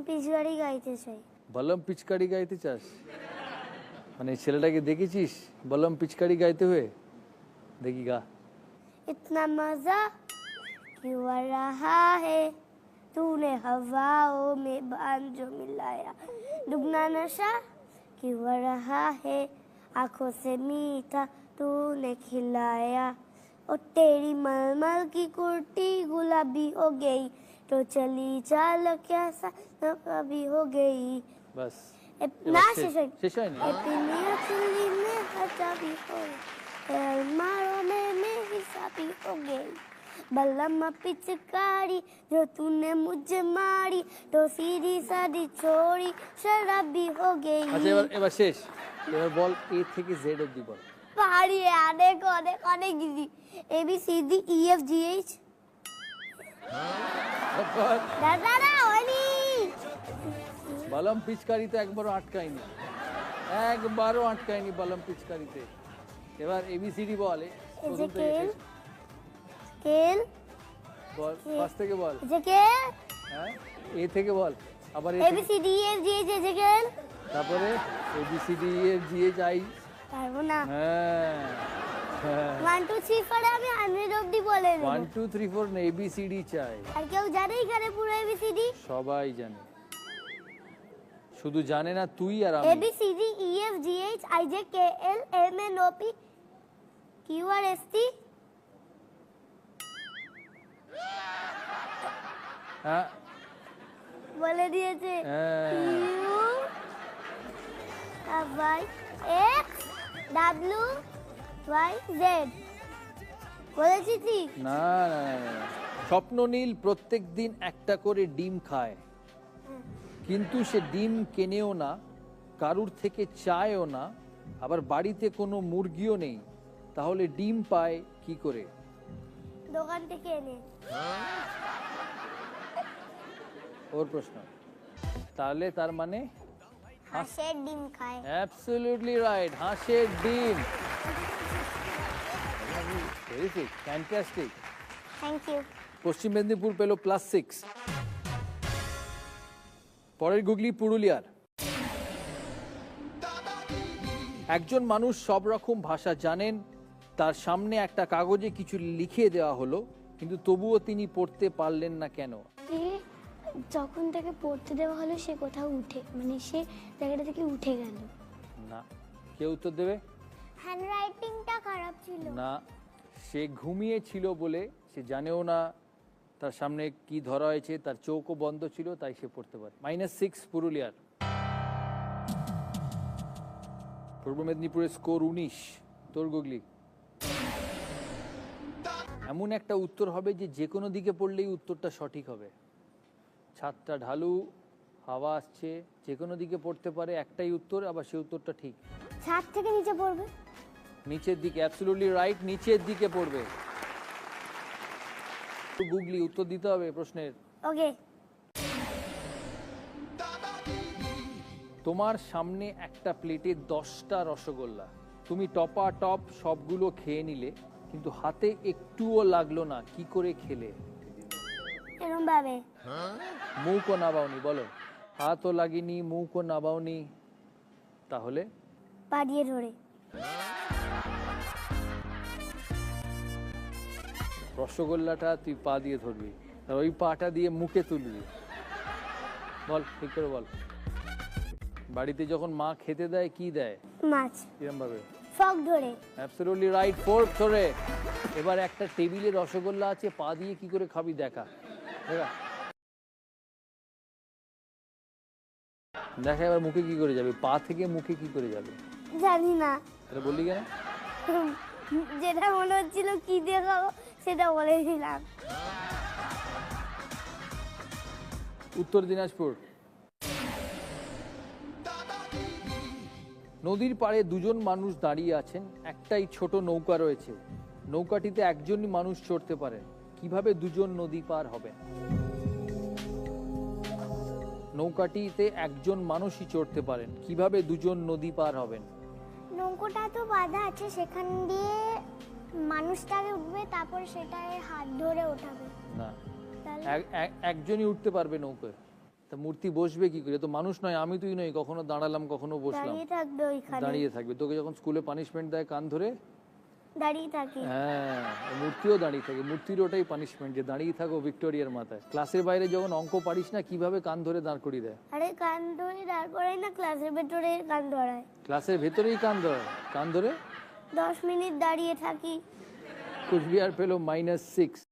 পিচগাড়ি গাইতে চাই বলম পিচকারি গাইতে চাস মানে ছেলেটাকে দেখেছিস বলম পিচকারি গাইতে हुए দেখি গা इतना मजा क्यों आ रहा है तूने हवाओं में बांध जो मिलाया डुबना नशा क्यों आ रहा है आंखों से मीठा तूने खिलाया और तेरी मलमल की कुर्ती गुलाबी हो गई तो चली चाल कैसा कभी हो गई বাস ए- এবার ना শেষ- शेष শেষ হয়নি अपनी असली में हटा भी हो मारो में मैं हिस्सा भी हो गई बल्लम पिचकारी जो तूने मुझे मारी तो सीधी सादी छोड़ी शराब भी हो আচ্ছা गई এবার এবার শেষ এবার বল এ থেকে জেড অব্দি বল পারি অনেক অনেক অনেক easy A B C D E F G H দাদা না হয়নি পিচকারিতে একবারও আটকায়নি। একবারও আটকায়নি বলম পিচকারিতে। এবার এবিসিডি বল ফার্স্ট থেকে বল এজেকেল হ্যাঁ এ থেকে বল। আবার A A B C D E F G H এজেকেল তারপরে এবিসিডি এর জি এইচ আই পারব না। হ্যাঁ। ওয়ান টু থ্রি ফোর আমি হান্ড্রেড অব্দি বলে। ওয়ান টু থ্রি ফোর না এবিসিডি চাই। আর কেউ জানে এখানে পুরো এবিসিডি সবাই জানে। শুধু জানে না তুই আর আমি। ABCD E F G H I J K L M N O P Q R S T হ্যাঁ। বলে দিয়েছে। U Y X W Y Z বলেছি ঠিক? না না না। স্বপ্ননীল প্রত্যেক দিন একটা করে ডিম খায়। কিন্তু সে ডিম কেনেও না কারুর থেকে চায়ও না আবার বাড়িতে কোনো মুরগিও নেই। তাহলে ডিম পায় কি করে? দোকান থেকে এনে। ওর প্রশ্ন। তাহলে তার মানে? হাঁসের ডিম খায়। অ্যাবসলিউটলি রাইট হাঁসের ডিম। ভেরি ফ্যান্টাস্টিক থ্যাংক ইউ পশ্চিম মেদিনীপুর পেল প্লাস সিক্স পরের গুগলি পুরুলিয়ার। একজন মানুষ সব রকম ভাষা জানেন তার সামনে একটা কাগজে কিছু লিখে দেওয়া হলো কিন্তু তবুও তিনি পড়তে পারলেন না কেন? যখন তাকে পড়তে দেওয়া হলো সে কোথাও উঠে মানে সে জায়গাটা থেকে উঠে গেল। না। কে উত্তর দেবে? হ্যান্ডরাইটিংটা খারাপ ছিল। না। সে ঘুমিয়ে ছিল বলে সে জানেও না তার সামনে কি ধরা হয়েছে, তার চোখও বন্ধ ছিল, তাই সে পড়তে পারে। মাইনাস সিক্স পুরুলিয়ার। পূর্ব মেদিনীপুরের স্কোর উনিশ। তোর গুগলি। এমন একটা উত্তর হবে যে যে কোনো দিকে পড়লেই উত্তরটা সঠিক হবে। ছাদটা ঢালু, হাওয়া আসছে যে কোনো দিকে পড়তে পারে একটাই উত্তর, আবার সেই উত্তরটা ঠিক। ছাদ থেকে নিচে পড়বে। নিচের দিকে অ্যাবসলিউটলি রাইট নিচের দিকে পড়বে। গুগলি উত্তর দিতে হবে প্রশ্নের। ওকে তোমার সামনে একটা প্লেটে দশটা রসগোল্লা। তুমি টপা টপ সবগুলো খেয়ে নিলে কিন্তু হাতে একটুও লাগল না কি করে খেলে? এরম ভাবে। মুখও নাবাওনি বলো। হাতও লাগেনি মুখও নাবাওনি। তাহলে? পা দিয়ে ধরে। রসগোল্লাটা তুই পা দিয়ে ধরবি। আর ওই পাটা দিয়ে মুখে তুলবি। বল ঠিক করে বল। বাড়িতে যখন মা খেতে দেয় কি দেয়? মাছ। ভাবে ফক ধরে। অ্যাবসলিউটলি রাইট ফোর্ক ধরে। এবার একটা টেবিলে রসগোল্লা আছে পা দিয়ে কি করে খাবি দেখা। দেখা। দেখা এবার মুখে কি করে যাবে? পা থেকে মুখে কি করে যাবে? জানি না। বললি কেন? যেটা মনে হচ্ছিল কি দিয়ে খাব? সেটা বলেছিলাম উত্তর দিনাজপুর। নদীর পাড়ে দুজন মানুষ দাঁড়িয়ে আছেন একটাই ছোট নৌকা রয়েছে। নৌকাটিতে একজনই মানুষ চড়তে পারেন কীভাবে দুজন নদী পার হবেন নৌকাটিতে একজন মানুষই চড়তে পারেন। কীভাবে দুজন নদী পার হবেন? নৌকোটা তো বাঁধা আছে সেখান দিয়ে মানুষটাকে উঠবে তারপর সেটাকে হাত ধরে ওঠাবে। না। একজনই উঠতে পারবে নৌকায়। তা মূর্তি বসবে কি করে? তো মানুষ নয় আমি তুই নই কখনো দাঁড়ালাম কখনো বসলাম। দাঁড়িয়ে থাকবে ওইখানে। দাঁড়িয়ে থাকবে। তোকে যখন স্কুলে পানিশমেন্ট দেয় কান ধরে? দাঁড়িয়ে থাকি। হ্যাঁ মূর্তিও দাঁড়িয়ে থাকে। মূর্তির ওটাই পানিশমেন্ট যে দাঁড়িয়ে থাকো ভিক্টোরিয়ার মাথায়। ক্লাসের বাইরে যখন অঙ্ক পারিস না কীভাবে কান ধরে দাঁড় করিয়ে দেয়? আরে কান ধরে দাঁড় করাই না ক্লাসের ভেতরে কান ধরায়। ক্লাসের ভেতরেই কান ধরে কান ধরে? দশ মিনিট দাঁড়িয়ে থাকি কুচবিহার পেল মাইনাস সিক্স